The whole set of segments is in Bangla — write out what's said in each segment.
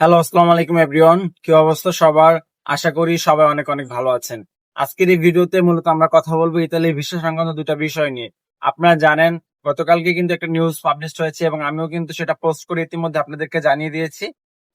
হ্যালো আসসালামু আলাইকুম এভরিওয়ান কি অবস্থা সবার? আশা করি সবাই অনেক অনেক ভালো আছেন। আজকের এই ভিডিওতে মূলত আমরা কথা বলব ইতালির বিশ্ব সংক্রান্ত দুটা বিষয় নিয়ে। আপনারা জানেন, গতকালকে কিন্তু একটা নিউজ পাবলিশ হয়েছে এবং আমিও কিন্তু সেটা পোস্ট করে ইতিমধ্যে আপনাদেরকে জানিয়ে দিয়েছি।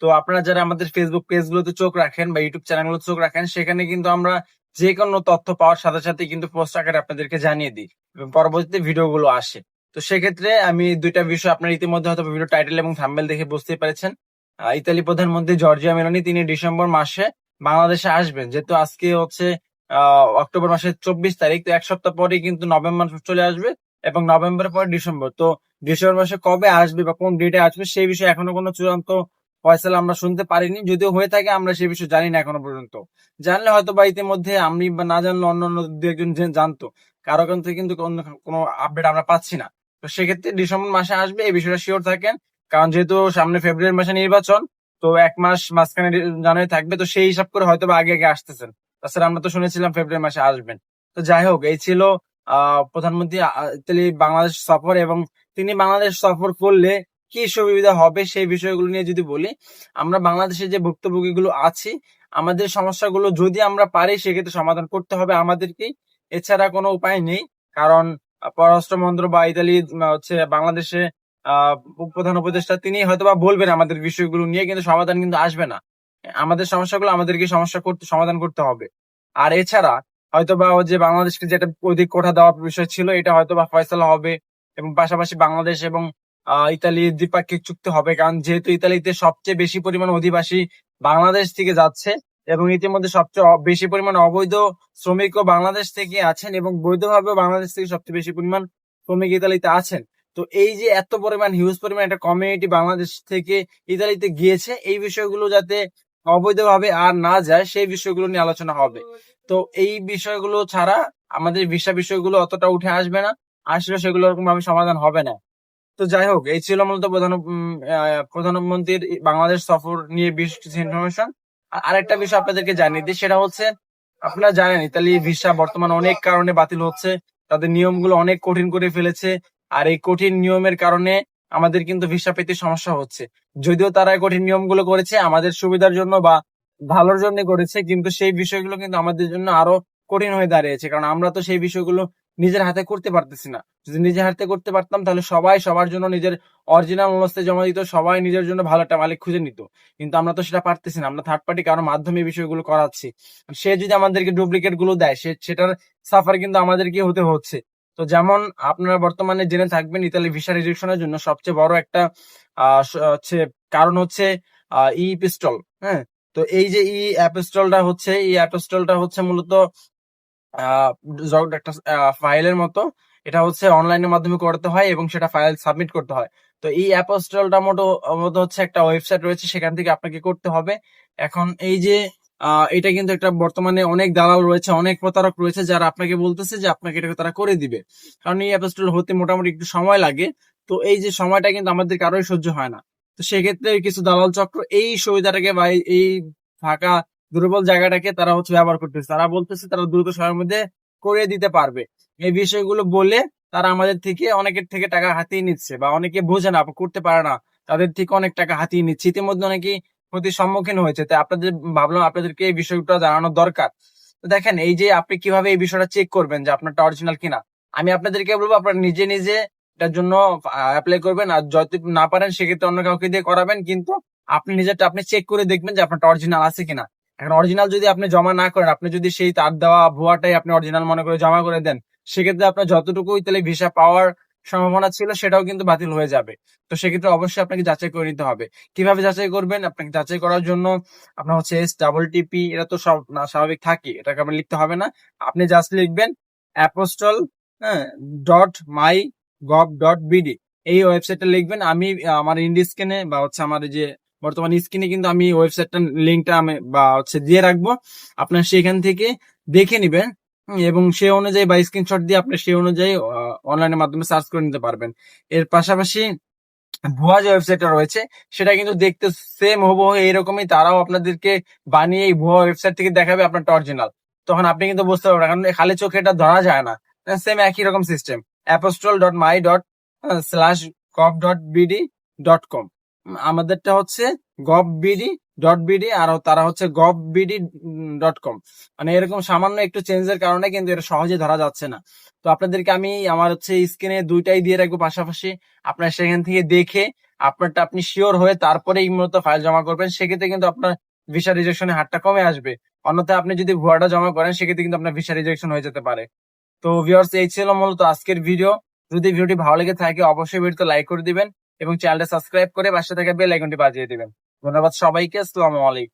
তো আপনারা যারা আমাদের ফেসবুক পেজগুলোতে চোখ রাখেন বা ইউটিউব চ্যানেলগুলোতে চোখ রাখেন, সেখানে কিন্তু আমরা যে কোনো তথ্য পাওয়ার সাথে সাথে কিন্তু পোস্ট আকারে আপনাদেরকে জানিয়ে দিই এবং পরবর্তীতে ভিডিওগুলো আসে। তো সেক্ষেত্রে আমি দুইটা বিষয় আপনারা ইতিমধ্যে হয়তো ভিডিও টাইটেল এবং থাম্বেল দেখে বুঝতেই পেরেছেন। ইতালি প্রধানমন্ত্রী জর্জিয়া মেলানি তিনি ডিসেম্বর মাসে বাংলাদেশে আসবেন। যেহেতু আজকে হচ্ছে অক্টোবর মাসের চব্বিশ তারিখ, তো এক সপ্তাহ পরে কিন্তু নভেম্বর চলে আসবে এবং নভেম্বর পরে ডিসেম্বর। তো ডিসেম্বর মাসে কবে আসবে বা কোন ডেটে আসবে সেই বিষয়ে এখনও কোনো চূড়ান্ত ফয়সালা আমরা শুনতে পারিনি। যদিও হয়ে থাকে, আমরা সেই বিষয়ে জানি না এখনও পর্যন্ত। জানলে হয়তো বা ইতিমধ্যে আমি বা না জানলে অন্য অন্য দু একজন জেনে জানতো। কারও কিন্তু কোনো কোনো আপডেট আমরা পাচ্ছি না। তো সেক্ষেত্রে ডিসেম্বর মাসে আসবে, এই বিষয়টা শিওর থাকেন। কারণ যেহেতু সামনে ফেব্রুয়ারি মাসে নির্বাচন, তো এক মাস মাঝখানে জানুয়ারি থাকবে, তো সেই হিসাব করে হয়তো আগে আগে আসতেছেন। তাছাড়া আমরা তো শুনেছিলাম ফেব্রুয়ারি মাসে আসবেন। তো যাই হোক, এই ছিল প্রধানমন্ত্রী ইতালি বাংলাদেশ সফর এবং তিনি বাংলাদেশ সফর করলে কি সুবিধা হবে সেই বিষয়গুলো নিয়ে যদি বলি, আমরা বাংলাদেশে যে ভুক্তভোগীগুলো আছি, আমাদের সমস্যাগুলো যদি আমরা পারি, সেক্ষেত্রে সমাধান করতে হবে আমাদেরকেই। এছাড়া কোনো উপায় নেই, কারণ পররাষ্ট্র মন্ত্র বা ইতালি হচ্ছে বাংলাদেশে প্রধান উপদেষ্টা তিনি হয়তোবা বলবেন আমাদের বিষয়গুলো নিয়ে কিন্তু সমাধান কিন্তু আসবে না। আমাদের সমস্যাগুলো আমাদেরকে সমস্যা করতে সমাধান করতে হবে। আর এছাড়া হয়তোবা যে বাংলাদেশকে যেটা অধিক কোঠা দেওয়ার বিষয় ছিল এটা হয়তোবা ফয়সলা হবে এবং পাশাপাশি বাংলাদেশ এবং আহ, ইতালির দ্বিপাক্ষিক চুক্তি হবে। কারণ যেহেতু ইতালিতে সবচেয়ে বেশি পরিমাণ অধিবাসী বাংলাদেশ থেকে যাচ্ছে এবং ইতিমধ্যে সবচেয়ে বেশি পরিমাণ অবৈধ শ্রমিকও বাংলাদেশ থেকে আছেন এবং বৈধভাবেও বাংলাদেশ থেকে সবচেয়ে বেশি পরিমাণ শ্রমিক ইতালিতে আছেন। তো এই যে এত পরিমাণ হিউজ পরিমাণ একটা কমিউনিটি বাংলাদেশ থেকে ইতালিতে গিয়েছে, এই বিষয়গুলো যাতে অবৈধভাবে আর না যায়, সেই বিষয়গুলো নিয়ে আলোচনা হবে। তো এই বিষয়গুলো ছাড়া আমাদের ভিসা বিষয়গুলো অতটা উঠে আসবে না, আসলে সেগুলো ওরকম ভাবে সমাধান হবে না। তো যাই হোক, এই ছিল মূলত প্রধান প্রধানমন্ত্রীর বাংলাদেশ সফর নিয়ে বেশ কিছু ইনফরমেশন আরেকটা বিষয় আপনাদেরকে জানিয়ে দিই, সেটা হচ্ছে, আপনারা জানেন ইতালি ভিসা বর্তমানে অনেক কারণে বাতিল হচ্ছে, তাদের নিয়মগুলো অনেক কঠিন করে ফেলেছে আর এই কঠিন নিয়মের কারণে আমাদের কিন্তু ভিসা পেতে সমস্যা হচ্ছে। যদিও তারা কঠিন নিয়মগুলো করেছে, আমাদের সুবিধার জন্য বা ভালোর জন্য করেছে, কিন্তু সেই বিষয়গুলো কিন্তু আমাদের জন্য আরও কঠিন হয়ে দাঁড়িয়েছে, কারণ আমরা তো সেই বিষয়গুলো নিজের হাতে করতে পারতেছি না। যদি নিজের হাতে করতে পারতাম, তাহলে সবাই সবার জন্য নিজের অরিজিনাল অনুস্তে জমা দিত, সবাই নিজের জন্য ভালো একটা মালিক খুঁজে নিত। কিন্তু আমরা তো সেটা পারতেছি না, আমরা থার্ড পার্টি কারোর মাধ্যমে বিষয়গুলো করাচ্ছি। সে যদি আমাদেরকে ডুপ্লিকেটগুলো দেয়, সে, সেটার সাফার কিন্তু আমাদেরকে হতে হচ্ছে। তো যেমন আপনারা বর্তমানে জেনে থাকবেন ইতালি ভিসা রিজেকশনের জন্য সবচেয়ে বড় একটা হচ্ছে কারণ হচ্ছে ই পিস্টল হ্যাঁ? তো এই যে ই অ্যাপস্টলটা হচ্ছে এই অ্যাপস্টলটা হচ্ছে মূলত একটা ফাইলের মতো। এটা হচ্ছে অনলাইনের মাধ্যমে করতে হয় এবং সেটা ফাইল সাবমিট করতে হয়। তো এই অ্যাপস্টলটা মতো মতো হচ্ছে একটা ওয়েবসাইট রয়েছে, সেখান থেকে আপনাকে করতে হবে। এখন এই যে এটা কিন্তু একটা বর্তমানে অনেক দালাল রয়েছে, অনেক প্রতারক রয়েছে যারা আপনাকে বলতেছে যে আপনাকে এটা তারা করে দিবে। কারণ এই অ্যাপস্টল হতে মোটামুটি একটু সময় লাগে, তো এই যে সময়টা কিন্তু আমাদের কারোই সহ্য হয় না। তো সেক্ষেত্রে কিছু দালাল চক্র এই সুবিধাটাকে বা এই- এই ফাঁকা, দুর্বল জায়গাটাকে তারা হচ্ছে ব্যবহার করতেছে। তারা বলতেছে তারা দ্রুত সময়ের মধ্যে করে দিতে পারবে। এই বিষয়গুলো বলে তারা আমাদের থেকে অনেকের থেকে টাকা হাতিয়ে নিচ্ছে বা অনেকে বোঝে না, করতে পারে না। তাদের থেকে অনেক টাকা হাতিয়ে নিচ্ছে। ইতিমধ্যে অনেকেই ক্ষতির সম্মুখীন হয়েছে। তাই আপনাদের ভাবলাম আপনাদেরকে এই বিষয়টা জানানো দরকার। তো দেখেন, এই যে আপনি কীভাবে এই বিষয়টা চেক করবেন যে আপনারটা অরিজিনাল কিনা? আমি আপনাদেরকে বলব, আপনারা নিজে নিজে এটার জন্য অ্যাপ্লাই করবেন। আর যদি না পারেন, সেক্ষেত্রে অন্য কাউকে দিয়ে করাবেন। কিন্তু আপনি নিজেরটা আপনি চেক করে দেখবেন যে আপনারটা অরিজিনাল আছে কিনা। এখন অরিজিনাল যদি আপনি জমা না করেন, আপনি যদি সেই তার দেওয়া ভুয়াটাই আপনি অরিজিনাল মনে করে জমা করে দেন, সেক্ষেত্রে আপনার যতটুকুই তাহলে ভিসা পাওয়ার সম্ভাবনা ছিল সেটাও কিন্তু বাতিল হয়ে যাবে। তো সেক্ষেত্রে অবশ্যই আপনাকে যাচাই করে নিতে হবে। কীভাবে যাচাই করবেন? আপনাকে যাচাই করার জন্য আপনার হচ্ছে এস ডাবল টিপি এটা তো সব না স্বাভাবিক থাকে, এটাকে আপনার লিখতে হবে না। আপনি জাস্ট লিখবেন apostille dot my gov dot BD এই ওয়েবসাইটটা লিখবেন। আমি আমার ইন্ডি স্ক্রিনে বা হচ্ছে আমার যে বর্তমান স্ক্রিনে কিন্তু আমি ওয়েবসাইটটার লিঙ্কটা আমি বা হচ্ছে দিয়ে রাখব। আপনার সেখান থেকে দেখে নিবেন এবং সেই অনুযায়ী বা স্ক্রিনশট দিয়ে আপনি সেই অনুযায়ী অনলাইনের মাধ্যমে সার্চ করে নিতে পারবেন। এর পাশাপাশি ভুয়া যে ওয়েবসাইটটা রয়েছে, সেটা কিন্তু দেখতে সেম হব এরকমই তারাও আপনাদেরকে বানিয়ে এই ভুয়া ওয়েবসাইট থেকে দেখাবে আপনার অরিজিনাল তখন আপনি কিন্তু বুঝতে পারবেন, কারণ খালি চোখে এটা ধরা যায় না। সেম একই রকম system apostille dot my dot slash cough dot BD dot com আমাদেরটা হচ্ছে গভ বিডি ডট বিডি আর তারা হচ্ছে গভ বিডি ডট কম মানে এরকম সামান্য একটু চেঞ্জের কারণে কিন্তু এটা সহজে ধরা যাচ্ছে না। তো আপনাদেরকে আমি আমার হচ্ছে স্ক্রিনে দুইটাই দিয়ে রাখব পাশাপাশি। আপনার সেখান থেকে দেখে আপনারটা আপনি শিওর হয়ে তারপরে এই মূলত ফাইল জমা করবেন। সেক্ষেত্রে কিন্তু আপনার ভিসা রিজেকশনের হারটা কমে আসবে। অন্যথায় আপনি যদি ভুয়াটা জমা করেন, সেক্ষেত্রে কিন্তু আপনার ভিসা রিজেকশন হয়ে যেতে পারে। তো ভিউয়ার্স এই ছিল মূলত আজকের ভিডিও যদি ভিডিওটি ভালো লেগে থাকে, অবশ্যই ভিডিওতে লাইক করে দিবেন। এবং চ্যানেলটা সাবস্ক্রাইব করে পাশে থাকা বেল আইকনটি বাজিয়ে দিবেন। ধন্যবাদ সবাইকে আসসালামু আলাইকুম।